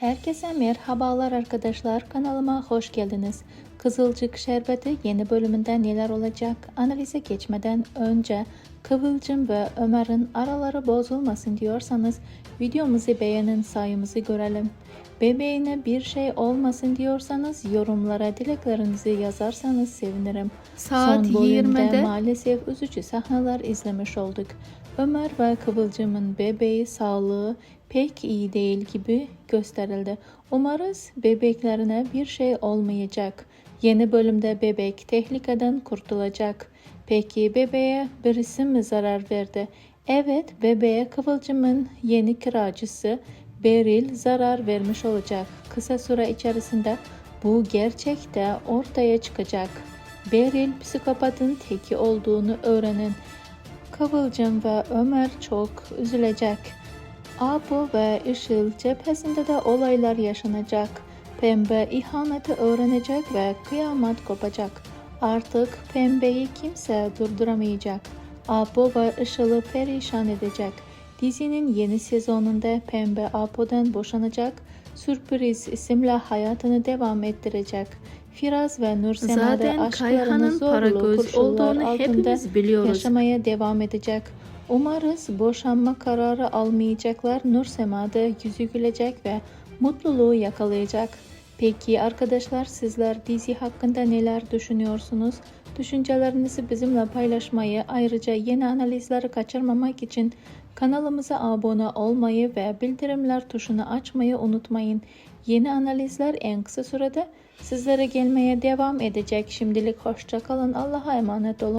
Herkese merhabalar arkadaşlar. Kanalıma hoş geldiniz. Kızılcık Şerbeti yeni bölümünde neler olacak? Analize geçmeden önce Kıvılcım ve Ömer'in araları bozulmasın diyorsanız videomuzu beğenin sayımızı görelim. Bebeğine bir şey olmasın diyorsanız yorumlara dileklerinizi yazarsanız sevinirim. Saat Son bölümde 20'de maalesef üzücü sahneler izlemiş olduk. Ömer ve Kıvılcım'ın bebeği sağlığı pek iyi değil gibi gösterildi. Umarız bebeklerine bir şey olmayacak. Yeni bölümde bebek tehlikeden kurtulacak. Peki bebeğe birisi mi zarar verdi? Evet, bebeğe Kıvılcım'ın yeni kiracısı Beril zarar vermiş olacak. Kısa süre içerisinde bu gerçek de ortaya çıkacak. Beril psikopatın teki olduğunu öğrenin. Kıvılcım ve Ömer çok üzülecek. Abu ve Işıl cephesinde de olaylar yaşanacak. Pembe ihaneti öğrenecek ve kıyamet kopacak. Artık Pembe'yi kimse durduramayacak. Abu ve Işıl'ı perişan edecek. Dizinin yeni sezonunda Pembe Abu'dan boşanacak. Sürpriz isimle hayatını devam ettirecek. Firaz ve Nursema da zaten aşklarını Kayhan'ın para zorlu koşullar olduğunu altında biliyoruz. yaşamaya devam edecek. Umarız boşanma kararı almayacaklar. Nursema da yüzü gülecek ve mutluluğu yakalayacak. Peki arkadaşlar sizler dizi hakkında neler düşünüyorsunuz? Düşüncelerinizi bizimle paylaşmayı ayrıca yeni analizleri kaçırmamak için kanalımıza abone olmayı ve bildirimler tuşunu açmayı unutmayın. Yeni analizler en kısa sürede sizlere gelmeye devam edecek. Şimdilik hoşça kalın. Allah'a emanet olun.